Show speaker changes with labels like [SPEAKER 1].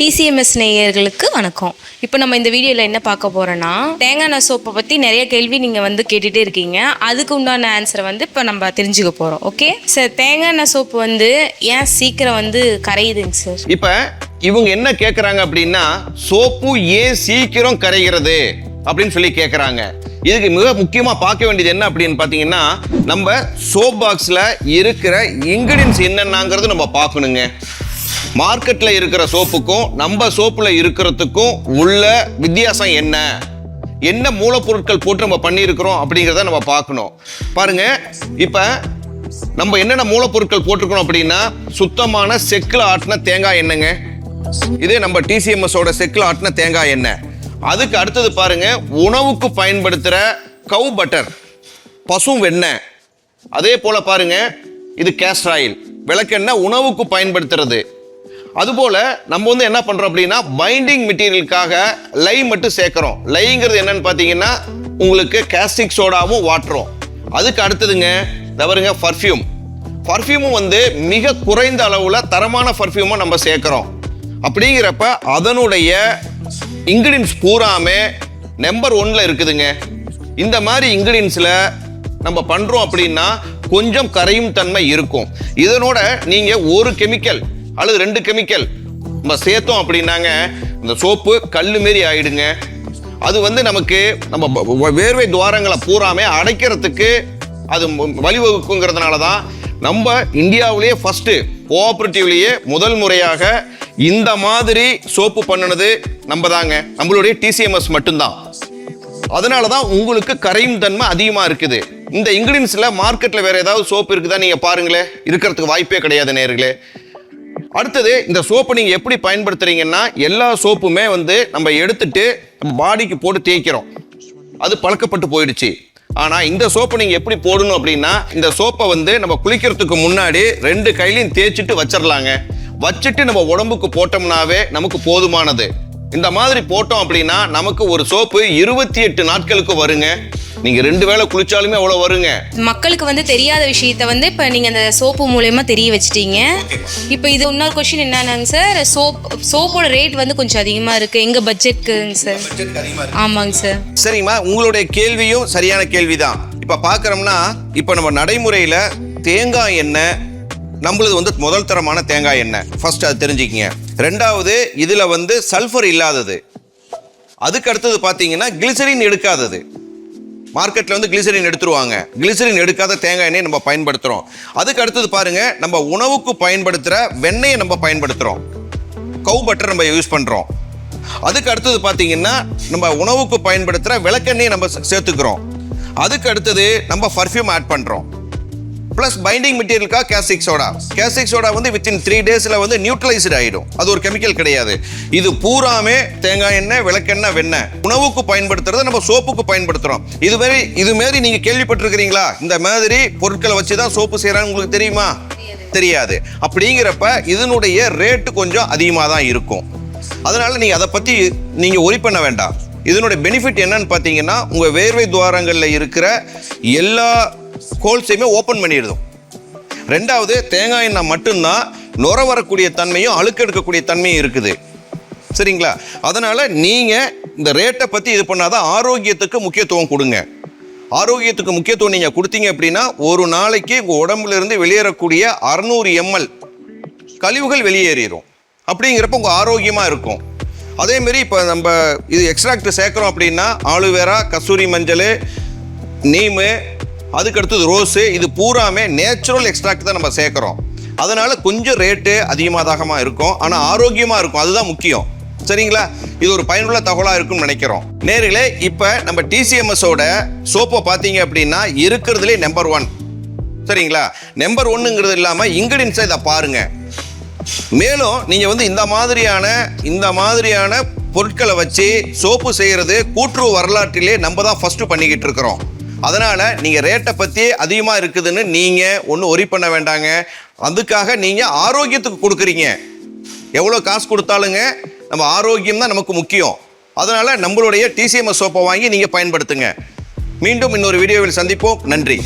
[SPEAKER 1] TCMS நேயர்களுக்கு வணக்கம். இப்போ நம்ம இந்த வீடியோவில் என்ன பார்க்க போகிறோன்னா தேங்காய் எண்ணெய் சோப்பை பற்றி நிறைய கேள்வி நீங்கள் வந்து கேட்டுகிட்டே இருக்கீங்க. அதுக்கு உண்டான ஆன்சரை வந்து இப்போ நம்ம தெரிஞ்சுக்க போகிறோம் ஓகே சார் தேங்காய் எண்ணெய் சோப்பு வந்து ஏன் சீக்கிரம் வந்து கரையுதுங்க சார்
[SPEAKER 2] இப்போ இவங்க என்ன கேட்குறாங்க அப்படின்னா சோப்பு ஏன் சீக்கிரம் கரைகிறது அப்படின்னு சொல்லி கேட்குறாங்க இதுக்கு மிக முக்கியமா பார்க்க வேண்டியது என்ன அப்படின்னு பாத்தீங்கன்னா நம்ம சோப் பாக்ஸ்ல இருக்கிற இன்கிரியன்ஸ் என்னென்னாங்கிறது நம்ம பார்க்கணுங்க. மார்க்கெட்டில் இருக்கிற சோப்புக்கும் நம்ம சோப்பில் இருக்கிறதுக்கும் உள்ள வித்தியாசம் என்ன? என்ன மூலப்பொருட்கள் போட்டு நம்ம பண்ணியிருக்கிறோம் அப்படிங்கிறத நம்ம பார்க்கணும். பாருங்க இப்போ நம்ம என்னென்ன மூலப்பொருட்கள் போட்டிருக்கணும் அப்படின்னா சுத்தமான செக்கில் ஆட்டின தேங்காய் எண்ணெய்ங்க இதே நம்ம டிசிஎம்எஸோட செக்கில் ஆட்டின தேங்காய் எண்ணெய் அதுக்கு அடுத்தது பாருங்க உணவுக்கு பயன்படுத்துகிற கவு பட்டர் பசும் வெண்ணெய். அதே போல் பாருங்க இது கேஸ்ட்ராயில் ஆயில் விளக்கெண்ணெய் உணவுக்கு பயன்படுத்துறது. அதுபோல் நம்ம வந்து என்ன பண்ணுறோம் அப்படின்னா பைண்டிங் மெட்டீரியலுக்காக லை மட்டும் சேர்க்குறோம். லைங்கிறது என்னன்னு பார்த்தீங்கன்னா உங்களுக்கு கேஸ்டிக் சோடாவும் வாட்டரும் அதுக்கு அடுத்ததுங்க தவறுங்க பர்ஃப்யூம் பர்ஃப்யூமும் வந்து மிக குறைந்த அளவில் தரமான பர்ஃப்யூமை நம்ம சேர்க்குறோம். அப்படிங்கிறப்ப அதனுடைய இன்க்ரீடியன்ஸ் பூராமே நம்பர் ஒன்ல இருக்குதுங்க. இந்த மாதிரி இன்க்ரீடியன்ஸில் நம்ம பண்ணுறோம் அப்படின்னா கொஞ்சம் கரையும் தன்மை இருக்கும். இதனோட நீங்கள் ஒரு கெமிக்கல் அல்லது ரெண்டு கெமிக்கல். நம்ம சேர்த்தோம் அப்படின்னாங்க இந்த சோப்பு கல் மாரி ஆயிடுங்க. அது வந்து நமக்கு நம்ம வேர்வை துவாரங்களை பூராமே அடைக்கிறதுக்கு அது வழிவகுக்குங்கிறதுனால தான் நம்ம இந்தியாவிலேயே ஃபஸ்ட்டு கோஆப்ரேட்டிவ்லேயே முதல் முறையாக இந்த மாதிரி சோப்பு பண்ணுனது நம்ம தாங்க நம்மளுடைய டிசிஎம்எஸ் மட்டும்தான். அதனால தான் உங்களுக்கு கரையும் தன்மை அதிகமாக இருக்குது. இந்த இன்க்ரீடியன்ஸில் மார்க்கெட்டில் வேறு ஏதாவது சோப்பு இருக்குதா நீங்கள் பாருங்களேன். இருக்கிறதுக்கு வாய்ப்பே கிடையாது நேர்களே. அடுத்தது இந்த சோப்பு நீங்கள் எப்படி பயன்படுத்துறீங்கன்னா எல்லா சோப்புமே வந்து நம்ம எடுத்துட்டு நம்ம பாடிக்கு போட்டு தேய்க்கிறோம். அது பழக்கப்பட்டு போயிடுச்சு. ஆனால் இந்த சோப்பை நீங்கள் எப்படி போடணும் அப்படின்னா இந்த சோப்பை வந்து நம்ம குளிக்கிறதுக்கு முன்னாடி ரெண்டு கையிலையும் தேய்ச்சிட்டு வச்சிடலாங்க வச்சுட்டு நம்ம உடம்புக்கு போட்டோம்னாவே நமக்கு போதுமானது. இந்த மாதிரி போட்டோம் அப்படின்னா நமக்கு ஒரு சோப்பு இருபத்தி எட்டு நாட்களுக்கு வருங்க. நீங்கள் ரெண்டு வேளை குளிச்சாலுமே அவ்வளோ வருங்க.
[SPEAKER 1] மக்களுக்கு வந்து தெரியாத விஷயத்த வந்து இப்போ நீங்கள் அந்த சோப்பு மூலயமா தெரிய வச்சிட்டீங்க. இப்போ இது இன்னொரு கொஷின் என்னன்னாங்க சார் சோப் சோப்போட ரேட் வந்து கொஞ்சம் அதிகமாக இருக்குது எங்கள் பட்ஜெட்க்குங்க சார் ஆமாங்க சார்
[SPEAKER 2] சரிங்கம்மா உங்களுடைய கேள்வியும் சரியான கேள்விதான். இப்போ பார்க்குறோம்னா இப்போ நம்ம நடைமுறையில் தேங்காய் எண்ணெய் நம்மளது வந்து முதல் தரமான தேங்காய் எண்ணெய். ஃபர்ஸ்ட் அது தெரிஞ்சுக்கிங்க. ரெண்டாவது இதில் வந்து சல்ஃபர் இல்லாதது. அதுக்கு அடுத்தது பார்த்தீங்கன்னா கிளிசரின் எடுக்காதது. மார்க்கெட்டில் வந்து கிளிசரின் எடுத்துருவாங்க. கிளிசரின் எடுக்காத தேங்காய் எண்ணெயை நம்ம பயன்படுத்துகிறோம் அதுக்கு அடுத்தது பாருங்க நம்ம உணவுக்கு பயன்படுத்துகிற வெண்ணெயை நம்ம பயன்படுத்துகிறோம் கவு பட்டர் நம்ம யூஸ் பண்ணுறோம் அதுக்கு அடுத்தது பார்த்தீங்கன்னா நம்ம உணவுக்கு பயன்படுத்துகிற விளக்கெண்ணெயை நம்ம சேர்த்துக்கிறோம். அதுக்கு அடுத்தது நம்ம பர்ஃப்யூம் ஆட் பண்ணுறோம் ப்ளஸ் பைண்டிங் மெட்டீரியலுக்காக கேஸ்டிக் சோடா கேஸ்டிக் சோடா வந்து வித்தின் த்ரீ டேஸில் வந்து நியூட்ரலைஸ்டு ஆகிடும் அது ஒரு கெமிக்கல் கிடையாது. இது பூராமே தேங்காய் எண்ணெய் விளக்கெண்ணெய் வெண்ணெய். உணவுக்கு பயன்படுத்துறத நம்ம சோப்புக்கு பயன்படுத்துகிறோம் இதுமாரி இதுமாரி நீங்கள் கேள்விப்பட்டிருக்கிறீங்களா? இந்த மாதிரி பொருட்களை வச்சு தான் சோப்பு செய்கிறான்னு உங்களுக்கு தெரியுமா? தெரியாது. அப்படிங்கிறப்ப இதனுடைய ரேட்டு கொஞ்சம் அதிகமாக தான் இருக்கும். அதனால் நீங்கள் அதை பற்றி நீங்கள் ஒரி பண்ண வேண்டாம். இதனுடைய பெனிஃபிட் என்னன்னு பார்த்தீங்கன்னா உங்கள் வேர்வை துவாரங்களில் இருக்கிற எல்லா ஹோல்ஸையுமே ஓப்பன் பண்ணிடுதும் ரெண்டாவது தேங்காய் எண்ணெய் மட்டும்தான் நுர வரக்கூடிய தன்மையும் அழுக்கெடுக்கக்கூடிய தன்மையும் இருக்குது. சரிங்களா? அதனால் நீங்கள் இந்த ரேட்டை பற்றி இது பண்ணாதான் ஆரோக்கியத்துக்கு முக்கியத்துவம் கொடுங்க. ஆரோக்கியத்துக்கு முக்கியத்துவம் நீங்கள் கொடுத்தீங்க அப்படின்னா ஒரு நாளைக்கு உங்கள் உடம்புலேருந்து வெளியேறக்கூடிய அறநூறு எம்எல் கழிவுகள் வெளியேறிடும் அப்படிங்கிறப்ப உங்கள் ஆரோக்கியமாக இருக்கும். அதேமாரி இப்போ நம்ம இது எக்ஸ்ட்ராக்ட் சேர்க்குறோம் அப்படின்னா ஆலுவேரா கஸ்தூரி மஞ்சள் நீமு அதுக்கடுத்தது ரோஸு. இது பூராமே நேச்சுரல் எக்ஸ்ட்ராக்ட் தான் நம்ம சேர்க்குறோம். அதனால் கொஞ்சம் ரேட்டு அதிகமாக தாகமாக இருக்கும். ஆனால் ஆரோக்கியமாக இருக்கும். அதுதான் முக்கியம். சரிங்களா? இது ஒரு பயனுள்ள தகவலாக இருக்கும்னு நினைக்கிறோம். நேர்களே இப்போ நம்ம டிசிஎம்எஸோட சோப்பை பார்த்தீங்க அப்படின்னா இருக்கிறதுலே நம்பர் ஒன் சரிங்களா? நம்பர் ஒன்றுங்கிறது இல்லாமல் இன்க்ரீடியன்ஸை இதை பாருங்கள் மேலும் நீங்கள் வந்து இந்த மாதிரியான இந்த மாதிரியான பொருட்களை வச்சு சோப்பு செய்கிறது கூட்டுறவு வரலாற்றிலே நம்ம தான் ஃபஸ்ட்டு பண்ணிக்கிட்டு இருக்கிறோம். அதனால் நீங்கள் ரேட்டை பற்றி அதிகமாக இருக்குதுன்னு நீங்கள் ஒன்றும் ஒரி பண்ண வேண்டாங்க. அதுக்காக நீங்கள் ஆரோக்கியத்துக்கு கொடுக்குறீங்க. எவ்வளோ காசு கொடுத்தாலுங்க நம்ம ஆரோக்கியம் தான் நமக்கு முக்கியம். அதனால் நம்மளுடைய டிசிஎம்எஸ் சோப்பை வாங்கி நீங்கள் பயன்படுத்துங்க. மீண்டும் இன்னொரு வீடியோவில் சந்திப்போம். நன்றி.